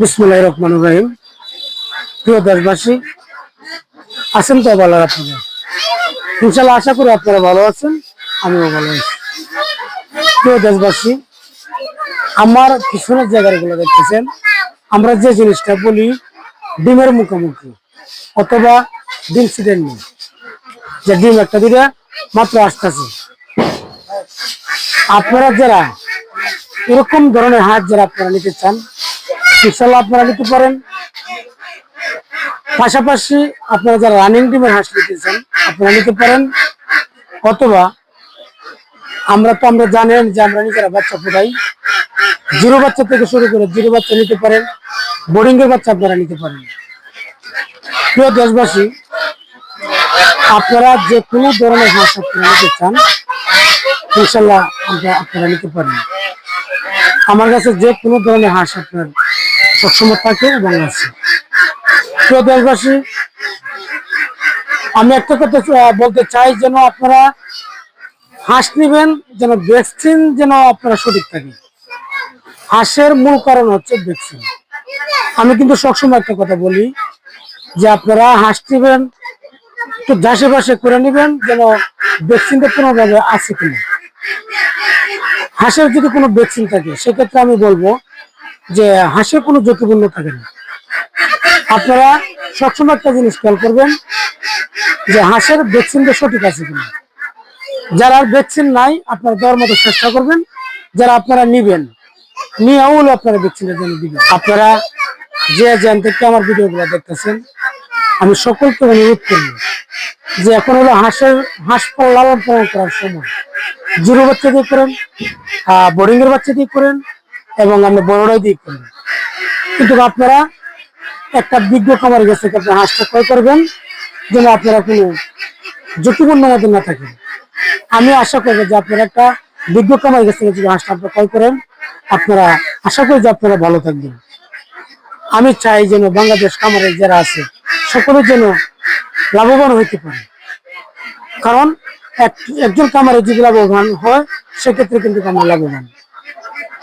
বিসমুল্লাহ রহমান রহিম। প্রিয় দেশবাসী, আছেন তো ভালো আপনারা? ইনশাল্লাহ আশা করি আপনারা ভালো আছেন, আমিও ভালো আছি। প্রিয় দেশবাসী, আমার পিছনের জায়গাগুলো দেখতেছেন, আমরা যে জিনিসটা বলি, ডিমের মুখোমুখি অথবা ডিম সিডেন নেই যে ডিম একটা দিলে মাত্র আসতেছে। আপনারা যারা এরকম ধরনের হাত যারা আপনারা নিতে চান ইনশাল্লাহ আপনারা নিতে পারেন। পাশাপাশি আপনারা যারা রানিং টিমের হাঁস নিতে চান আপনারা নিতে পারেন। অথবা আমরা তো আমরা জানেন যে আমরা নিজেরা বাচ্চা ফোটাই জিরো বাচ্চা থেকে শুরু করে জিরো বাচ্চা নিতে পারেন। বোর্ডিং এর বাচ্চা আপনারা নিতে পারেন। প্রিয় দেশবাসী, আপনারা যে কোনো ধরনের হাঁস আপনারা নিতে চান ইনশাল্লাহ আমরা আপনারা নিতে পারেন আমার কাছে যে কোনো ধরনের হাঁস আপনার সবসময় থাকে এবং আছে। প্রিয় দেশবাসী, আমি একটা কথা বলতে চাই যেন আপনারা হাঁস নিবেন, যেন ভ্যাকসিন যেন আপনারা সঠিক থাকে হাঁসের মূল কারণ হচ্ছে ভ্যাকসিন। আমি কিন্তু সবসময় একটা কথা বলি যে আপনারা হাঁস নিবেন একটু ঝাঁসে বাসে করে নেবেন যেন ভ্যাকসিনটা কোনোভাবে আছে কিনা। হাঁসের যদি কোনো ভ্যাকসিন থাকে, সেক্ষেত্রে আমি বলব যে হাঁসের কোনো ঝুঁকিপূর্ণ থাকে না। আপনারা সবসময় একটা জিনিস খেয়াল করবেন, যে হাঁসের ভ্যাকসিনটা সঠিক আছে কিনা। যারা ভ্যাকসিন নাই, আপনারা দেওয়ার মতো চেষ্টা করবেন, যারা আপনারা নিবেন, নিয়ে হলে আপনারা ভ্যাকসিনের জন্য দিবেন। আপনারা যে জ্যান থেকে আমার ভিডিওগুলো দেখতেছেন, আমি সকলকে অনুরোধ করব যে এখন হলো হাঁসের, হাঁস লালন পালন করার সময়। জিরো বাচ্চা দিয়ে করেন বোর্ডিং এর বাচ্চা দিয়ে করেন এবং আমরা বড়রাই দিয়ে করেন কিন্তু আপনারা একটা বিজ্ঞ খামার গেছে আপনার হাঁসটা ক্রয় করবেন যেন আপনারা কোনো ঝুঁকিপূর্ণ মতো না থাকেন। আমি আশা করব যে আপনারা একটা বিজ্ঞ খামার গেছে, যদি হাঁসটা আপনারা ক্রয় করেন, আপনারা আশা করি যে আপনারা ভালো থাকবেন। আমি চাই যেন বাংলাদেশ খামারে যারা আছে সকলের যেন লাভবান হইতে পারে। কারণ এক- একজন খামারে যদি লাভবান হয়, সেক্ষেত্রে কিন্তু আমরা লাভবান।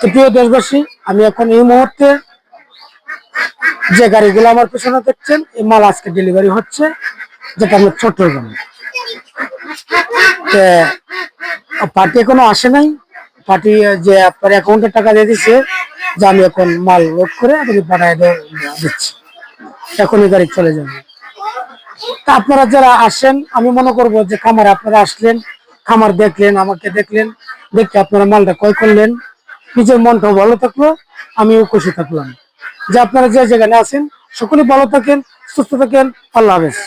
প্রিয় দেশবাসী, আমি এখন এই মুহূর্তে যে গাড়িগুলো আমার পেছনে দেখছেন, এই মাল আজকে ডেলিভারি হচ্ছে, যেটা আমার চট্টগ্রাম। পার্টি এখনও আসে নাই। পার্টি যে আপনার অ্যাকাউন্টে টাকা দিয়ে দিচ্ছে যে আমি এখন মাল লোড করে আপনি পাঠায় দিচ্ছি। এখনই গাড়ি চলে যাবে। তা আপনারা যারা আসেন, আমি মনে করব যে খামারে আপনারা আসলেন, খামার দেখলেন, আমাকে দেখলেন, দেখে আপনারা মালটা ক্রয় করলেন। নিজের মনটাও ভালো থাকল, আমিও খুশি থাকলাম। যে আপনারা যে জায়গায় আছেন, সকলে ভালো থাকেন, সুস্থ থাকেন, আল্লাহ হাফেজ।